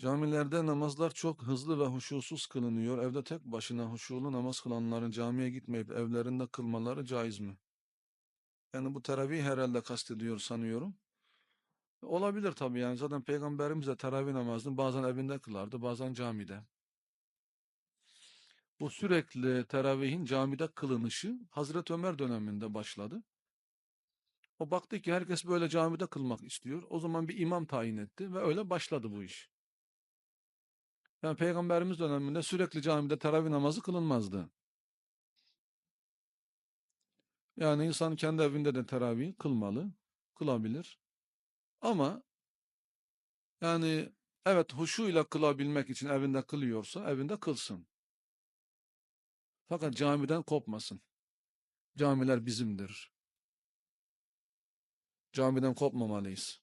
Camilerde namazlar çok hızlı ve huşusuz kılınıyor. Evde tek başına huşulu namaz kılanların camiye gitmeyip evlerinde kılmaları caiz mi? Yani bu teravih herhalde kastediyor sanıyorum. Olabilir tabii yani zaten Peygamberimiz de teravih namazını bazen evinde kılardı, bazen camide. Bu sürekli teravihin camide kılınışı Hazreti Ömer döneminde başladı. O baktı ki herkes böyle camide kılmak istiyor. O zaman bir imam tayin etti ve öyle başladı bu iş. Yani Peygamberimiz döneminde sürekli camide teravih namazı kılınmazdı. Yani insan kendi evinde de teravih kılmalı, kılabilir. Ama yani evet huşuyla kılabilmek için evinde kılıyorsa evinde kılsın. Fakat camiden kopmasın. Camiler bizimdir. Camiden kopmamalıyız.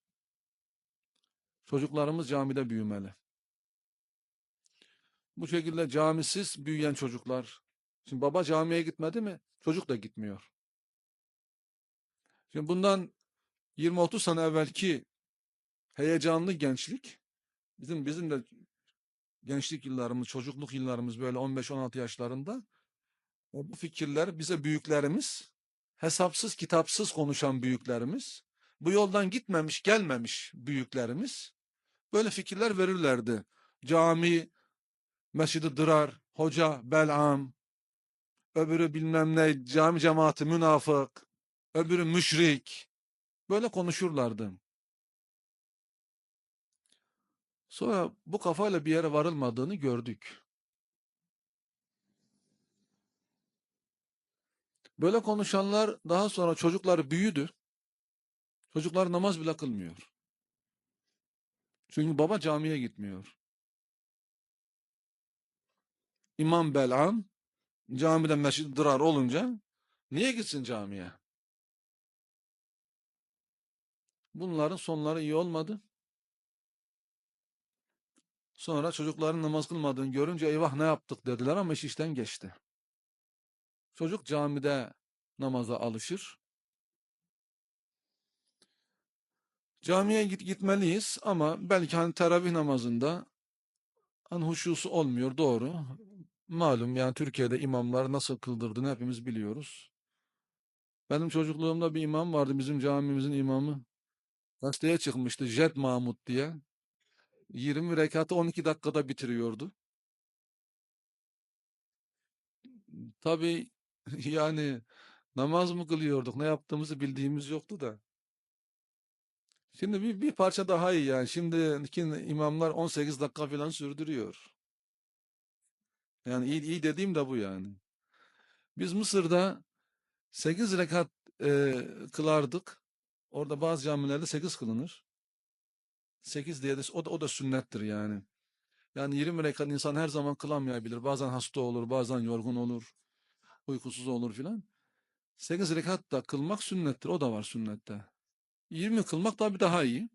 Çocuklarımız camide büyümeli. Bu şekilde camisiz büyüyen çocuklar. Şimdi baba camiye gitmedi mi? Çocuk da gitmiyor. Şimdi bundan 20-30 sene evvelki heyecanlı gençlik, bizim bizim de gençlik yıllarımız, çocukluk yıllarımız böyle 15-16 yaşlarında o bu fikirler bize büyüklerimiz, hesapsız kitapsız konuşan büyüklerimiz, bu yoldan gitmemiş gelmemiş büyüklerimiz böyle fikirler verirlerdi. Cami, Mescid-i Dırar, Hoca, Bel'am, öbürü bilmem ne, cami cemaati münafık, öbürü müşrik. Böyle konuşurlardı. Sonra bu kafayla bir yere varılmadığını gördük. Böyle konuşanlar daha sonra çocuklar büyüdü. Çocuklar namaz bile kılmıyor. Çünkü baba camiye gitmiyor. İmam Bel'am camide mescid dırar olunca niye gitsin camiye? Bunların sonları iyi olmadı. Sonra çocukların namaz kılmadığını görünce eyvah ne yaptık dediler ama iş işten geçti. Çocuk camide namaza alışır. Camiye git gitmeliyiz ama belki hani teravih namazında hani huşusu olmuyor doğru. Malum yani Türkiye'de imamlar nasıl kıldırdığını hepimiz biliyoruz. Benim çocukluğumda bir imam vardı bizim camimizin imamı. Gazeteye çıkmıştı Jet Mahmut diye. 20 rekatı 12 dakikada bitiriyordu. Tabii yani namaz mı kılıyorduk ne yaptığımızı bildiğimiz yoktu da. Şimdi bir, bir parça daha iyi yani. Şimdiki imamlar 18 dakika falan sürdürüyor. Yani iyi, iyi dediğim de bu yani. Biz Mısır'da 8 rekat e, kılardık. Orada bazı camilerde 8 kılınır. 8 diye de o da, o da sünnettir yani. Yani 20 rekat insan her zaman kılamayabilir. Bazen hasta olur, bazen yorgun olur, uykusuz olur filan. 8 rekat da kılmak sünnettir. O da var sünnette. 20 kılmak tabii daha iyi.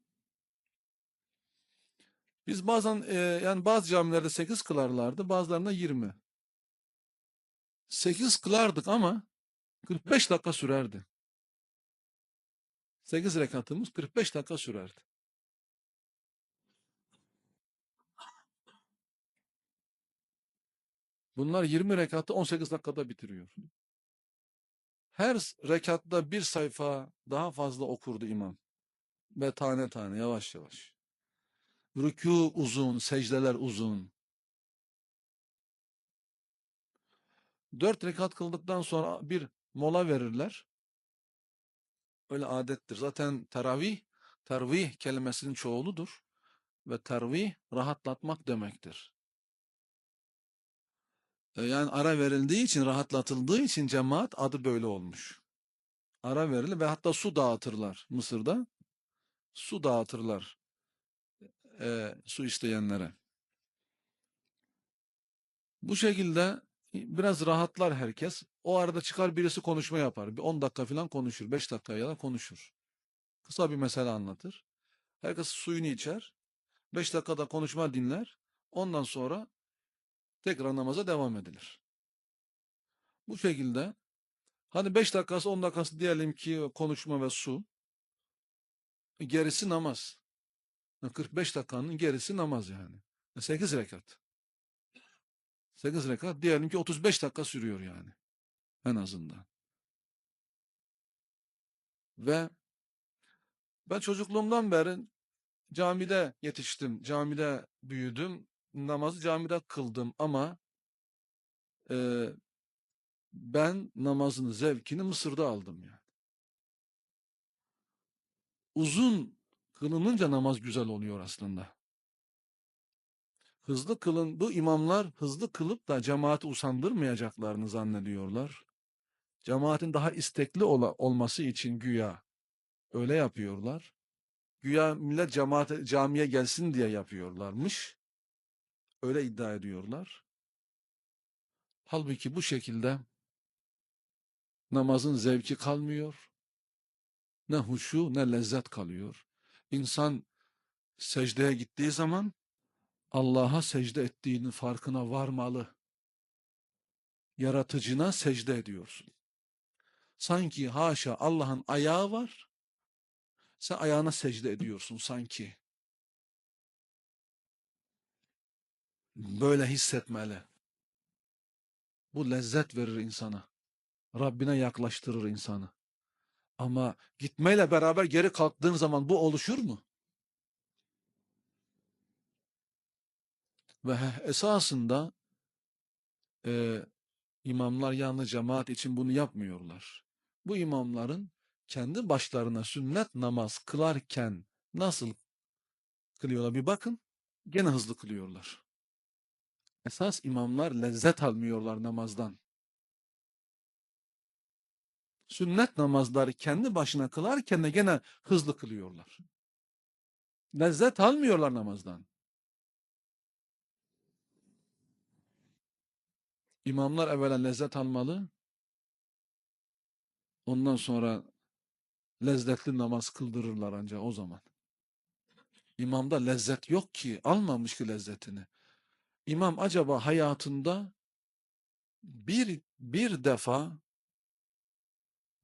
Biz bazen e, yani bazı camilerde 8 kılarlardı, bazılarında 20. 8 kılardık ama 45 dakika sürerdi. 8 rekatımız 45 dakika sürerdi. Bunlar 20 rekatı 18 dakikada bitiriyor. Her rekatta bir sayfa daha fazla okurdu imam. Ve tane tane yavaş yavaş. Rükû uzun, secdeler uzun. Dört rekat kıldıktan sonra bir mola verirler. Öyle adettir. Zaten teravih, tervih kelimesinin çoğuludur. Ve tervih rahatlatmak demektir. E, Yani ara verildiği için, rahatlatıldığı için cemaat adı böyle olmuş. Ara verilir ve hatta su dağıtırlar Mısır'da. Su dağıtırlar e, su isteyenlere. Bu şekilde biraz rahatlar herkes. O arada çıkar birisi konuşma yapar. Bir 10 dakika falan konuşur. 5 dakika ya da konuşur. Kısa bir mesele anlatır. Herkes suyunu içer. 5 dakikada konuşma dinler. Ondan sonra tekrar namaza devam edilir. Bu şekilde hani 5 dakikası 10 dakikası diyelim ki konuşma ve su. Gerisi namaz. 45 dakikanın gerisi namaz yani. 8 rekat. 8 rekat diyelim ki 35 dakika sürüyor yani. En azından. Ve ben çocukluğumdan beri camide yetiştim. Camide büyüdüm. Namazı camide kıldım ama e, ben namazın zevkini Mısır'da aldım yani. Uzun kılınınca namaz güzel oluyor aslında. Hızlı kılın, bu imamlar hızlı kılıp da cemaati usandırmayacaklarını zannediyorlar. Cemaatin daha istekli ola, olması için güya öyle yapıyorlar. Güya millet cemaate, camiye gelsin diye yapıyorlarmış. Öyle iddia ediyorlar. Halbuki bu şekilde namazın zevki kalmıyor. Ne huşu ne lezzet kalıyor. İnsan secdeye gittiği zaman Allah'a secde ettiğinin farkına varmalı. Yaratıcına secde ediyorsun. Sanki haşa Allah'ın ayağı var. Sen ayağına secde ediyorsun sanki. Böyle hissetmeli. Bu lezzet verir insana. Rabbine yaklaştırır insanı. Ama gitmeyle beraber geri kalktığın zaman bu oluşur mu? Ve esasında e, imamlar yalnız cemaat için bunu yapmıyorlar. Bu imamların kendi başlarına sünnet namaz kılarken nasıl kılıyorlar bir bakın. Gene hızlı kılıyorlar. Esas imamlar lezzet almıyorlar namazdan. Sünnet namazları kendi başına kılarken de gene hızlı kılıyorlar. Lezzet almıyorlar namazdan. İmamlar evvela lezzet almalı. Ondan sonra lezzetli namaz kıldırırlar ancak o zaman. İmamda lezzet yok ki, almamış ki lezzetini. İmam acaba hayatında bir, bir defa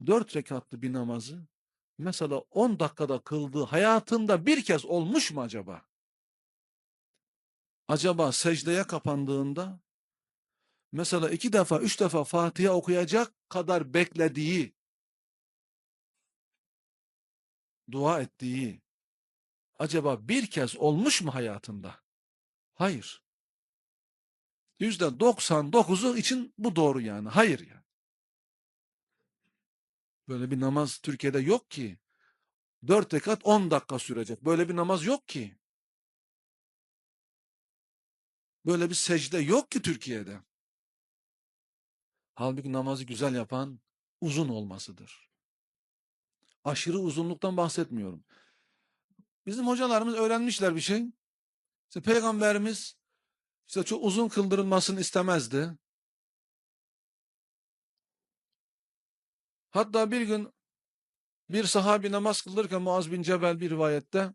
dört rekatlı bir namazı mesela on dakikada kıldığı hayatında bir kez olmuş mu acaba? Acaba secdeye kapandığında mesela iki defa, üç defa Fatiha okuyacak kadar beklediği, dua ettiği acaba bir kez olmuş mu hayatında? Hayır. Yüzde 99'u için bu doğru yani. Hayır yani. Böyle bir namaz Türkiye'de yok ki. Dört rekat on dakika sürecek. Böyle bir namaz yok ki. Böyle bir secde yok ki Türkiye'de. Halbuki namazı güzel yapan uzun olmasıdır. Aşırı uzunluktan bahsetmiyorum. Bizim hocalarımız öğrenmişler bir şey. İşte peygamberimiz işte çok uzun kıldırılmasını istemezdi. Hatta bir gün bir sahabi namaz kıldırırken Muaz bin Cebel bir rivayette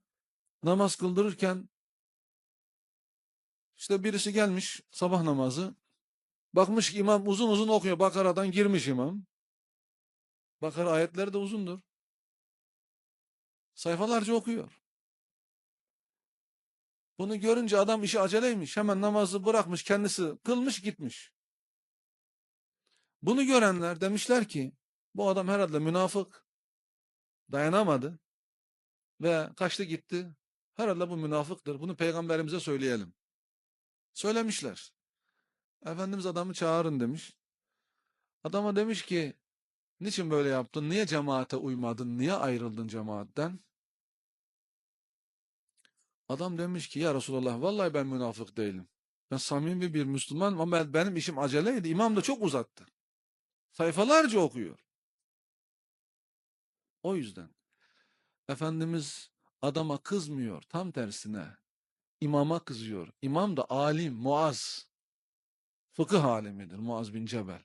namaz kıldırırken işte birisi gelmiş sabah namazı bakmış ki imam uzun uzun okuyor Bakara'dan girmiş imam. Bakara ayetleri de uzundur. Sayfalarca okuyor. Bunu görünce adam işi aceleymiş. Hemen namazı bırakmış kendisi kılmış gitmiş. Bunu görenler demişler ki bu adam herhalde münafık. Dayanamadı. Ve kaçtı gitti. Herhalde bu münafıktır. Bunu peygamberimize söyleyelim. Söylemişler. Efendimiz adamı çağırın demiş. Adama demiş ki niçin böyle yaptın? Niye cemaate uymadın? Niye ayrıldın cemaatten? Adam demiş ki ya Resulallah vallahi ben münafık değilim. Ben samimi bir Müslümanım ama ben, benim işim aceleydi. İmam da çok uzattı. Sayfalarca okuyor. O yüzden Efendimiz adama kızmıyor. Tam tersine imama kızıyor. İmam da alim, muaz. Fıkıh alimidir Muaz bin Cebel.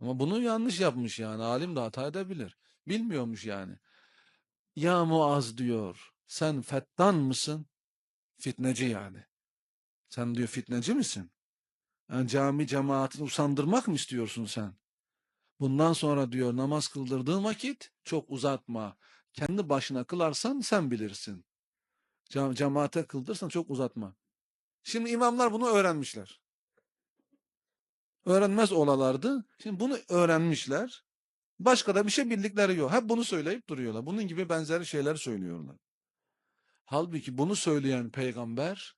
Ama bunu yanlış yapmış yani. Alim de hata edebilir. Bilmiyormuş yani. Ya Muaz diyor. Sen fettan mısın? Fitneci yani. Sen diyor fitneci misin? Yani cami cemaatini usandırmak mı istiyorsun sen? Bundan sonra diyor namaz kıldırdığın vakit çok uzatma. Kendi başına kılarsan sen bilirsin. Cem cemaate kıldırsan çok uzatma. Şimdi imamlar bunu öğrenmişler. Öğrenmez olalardı. Şimdi bunu öğrenmişler. Başka da bir şey bildikleri yok. Hep bunu söyleyip duruyorlar. Bunun gibi benzeri şeyler söylüyorlar. Halbuki bunu söyleyen peygamber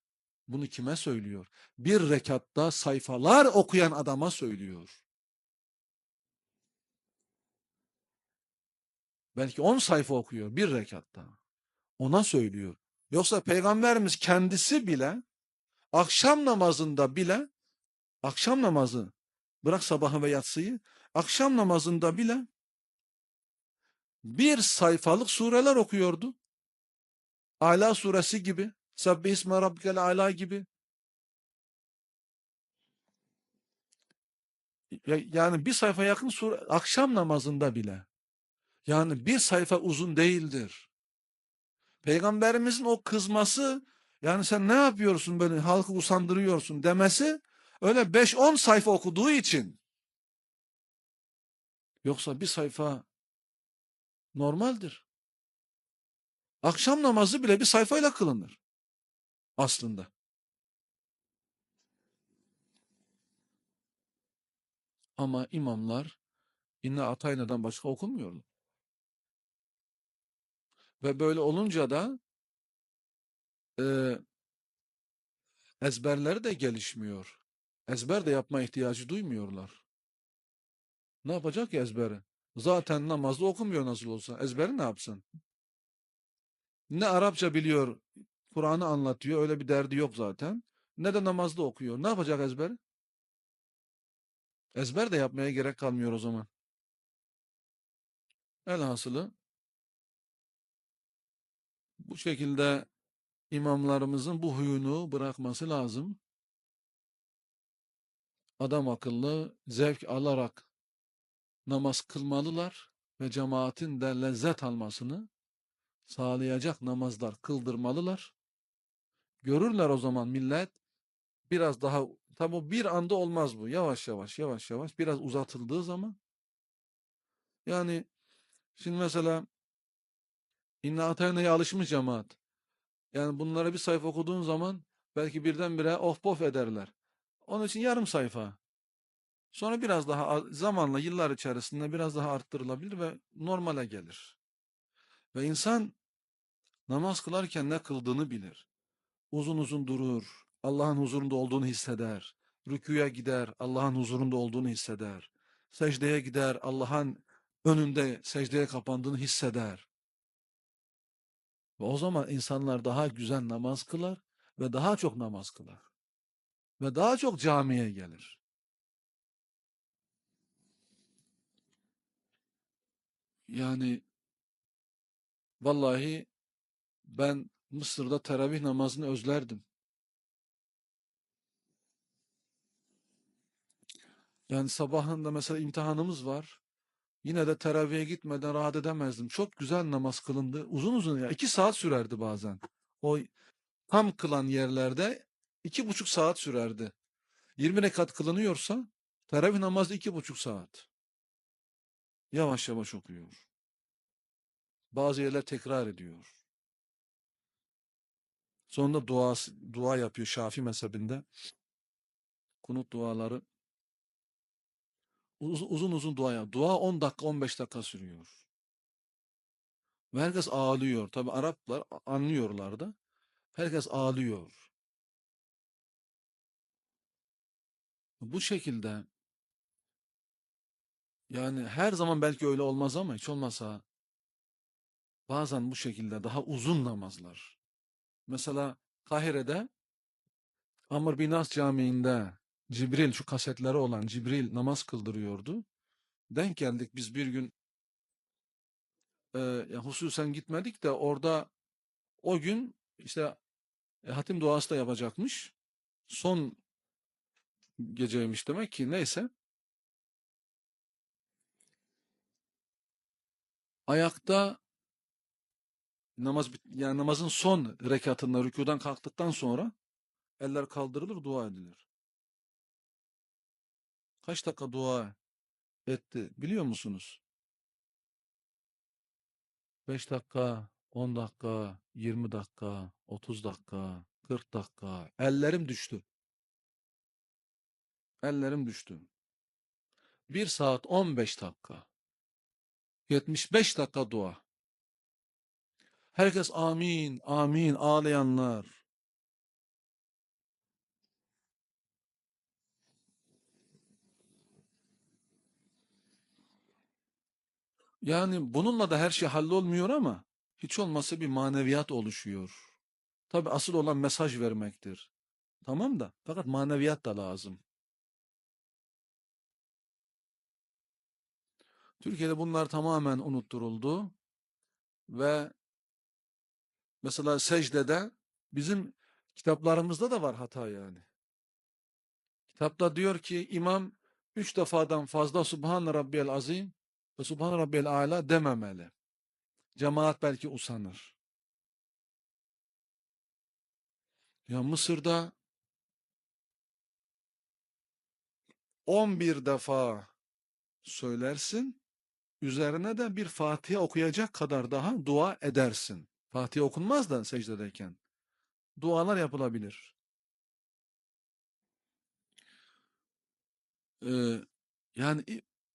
bunu kime söylüyor? Bir rekatta sayfalar okuyan adama söylüyor. Belki 10 sayfa okuyor bir rekatta. Ona söylüyor. Yoksa peygamberimiz kendisi bile akşam namazında bile akşam namazı bırak sabahı ve yatsıyı akşam namazında bile bir sayfalık sureler okuyordu. Ala suresi gibi, Sabbi isme rabbikel ala gibi. Ya- Yani bir sayfa yakın sure akşam namazında bile. Yani bir sayfa uzun değildir. Peygamberimizin o kızması yani sen ne yapıyorsun böyle halkı usandırıyorsun demesi öyle 5-10 sayfa okuduğu için. Yoksa bir sayfa normaldir. Akşam namazı bile bir sayfayla kılınır aslında. Ama imamlar İnne Atayna'dan başka okumuyorlar. Ve böyle olunca da e, ezberleri de gelişmiyor. Ezber de yapma ihtiyacı duymuyorlar. Ne yapacak ki ezberi? Zaten namazda okumuyor nasıl olsa. Ezberi ne yapsın? Ne Arapça biliyor, Kur'an'ı anlatıyor. Öyle bir derdi yok zaten. Ne de namazda okuyor. Ne yapacak ezber? Ezber de yapmaya gerek kalmıyor o zaman. Elhasılı bu şekilde imamlarımızın bu huyunu bırakması lazım. Adam akıllı zevk alarak namaz kılmalılar ve cemaatin de lezzet almasını sağlayacak namazlar kıldırmalılar. Görürler o zaman millet biraz daha tabi o bir anda olmaz bu. Yavaş yavaş yavaş yavaş biraz uzatıldığı zaman yani şimdi mesela İnna Atayna'ya alışmış cemaat. Yani bunlara bir sayfa okuduğun zaman belki birdenbire of pof ederler. Onun için yarım sayfa. Sonra biraz daha zamanla yıllar içerisinde biraz daha arttırılabilir ve normale gelir. Ve insan namaz kılarken ne kıldığını bilir. Uzun uzun durur. Allah'ın huzurunda olduğunu hisseder. Rüküye gider. Allah'ın huzurunda olduğunu hisseder. Secdeye gider. Allah'ın önünde secdeye kapandığını hisseder. Ve o zaman insanlar daha güzel namaz kılar ve daha çok namaz kılar. Ve daha çok camiye gelir. Yani vallahi ben Mısır'da teravih namazını özlerdim. Yani sabahında mesela imtihanımız var. Yine de teravihe gitmeden rahat edemezdim. Çok güzel namaz kılındı. Uzun uzun ya. iki saat sürerdi bazen. O tam kılan yerlerde iki buçuk saat sürerdi. 20 rekat kılınıyorsa teravih namazı iki buçuk saat. Yavaş yavaş okuyor. Bazı yerler tekrar ediyor. Sonunda dua, dua yapıyor Şafii mezhebinde. Kunut duaları. Uz- uzun uzun dua yap. Dua 10 dakika 15 dakika sürüyor. Ve herkes ağlıyor. Tabi Araplar anlıyorlar da. Herkes ağlıyor. Bu şekilde yani her zaman belki öyle olmaz ama hiç olmasa bazen bu şekilde daha uzun namazlar. Mesela Kahire'de Amr bin As Camii'nde Cibril şu kasetleri olan Cibril namaz kıldırıyordu. Denk geldik biz bir gün e, ya hususen gitmedik de orada o gün işte e, hatim duası da yapacakmış. Son geceymiş demek ki neyse. Ayakta namaz yani namazın son rekatında rükudan kalktıktan sonra eller kaldırılır dua edilir. Kaç dakika dua etti biliyor musunuz? 5 dakika, 10 dakika, 20 dakika, 30 dakika, 40 dakika. Ellerim düştü. Ellerim düştü. 1 saat 15 dakika. 75 dakika dua. Herkes amin, amin ağlayanlar. Yani bununla da her şey hallolmuyor ama hiç olmazsa bir maneviyat oluşuyor. Tabi asıl olan mesaj vermektir. Tamam da fakat maneviyat da lazım. Türkiye'de bunlar tamamen unutturuldu ve mesela secdede bizim kitaplarımızda da var hata yani. Kitapta diyor ki imam üç defadan fazla Subhan Rabbiyel Azim ve Subhan Rabbiyel Ala dememeli. Cemaat belki usanır. Ya Mısır'da 11 defa söylersin, üzerine de bir Fatiha okuyacak kadar daha dua edersin. Fatiha okunmaz da secdedeyken. Dualar yapılabilir. Ee, yani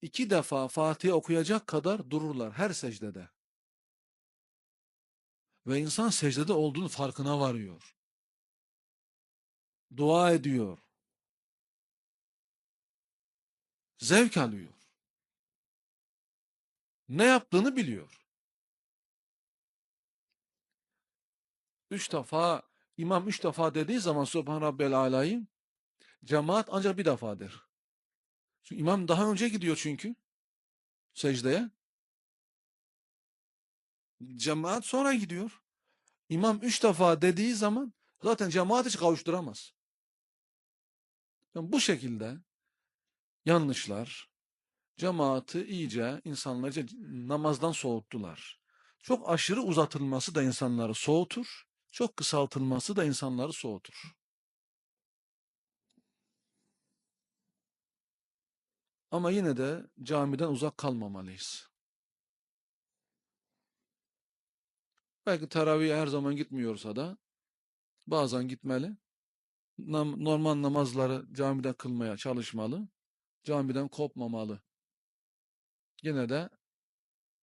iki defa Fatiha okuyacak kadar dururlar her secdede. Ve insan secdede olduğunu farkına varıyor. Dua ediyor. Zevk alıyor. Ne yaptığını biliyor. Üç defa, imam üç defa dediği zaman Subhan Rabbel Ala'yı cemaat ancak bir defa der. Çünkü imam daha önce gidiyor çünkü secdeye. Cemaat sonra gidiyor. İmam üç defa dediği zaman zaten cemaat hiç kavuşturamaz. Yani bu şekilde yanlışlar cemaati iyice insanları namazdan soğuttular. Çok aşırı uzatılması da insanları soğutur, çok kısaltılması da insanları soğutur. Ama yine de camiden uzak kalmamalıyız. Belki teraviye her zaman gitmiyorsa da bazen gitmeli. Normal namazları camide kılmaya çalışmalı. Camiden kopmamalı. Yine de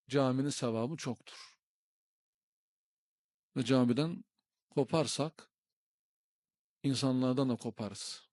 caminin sevabı çoktur. Ve camiden koparsak insanlardan da koparız.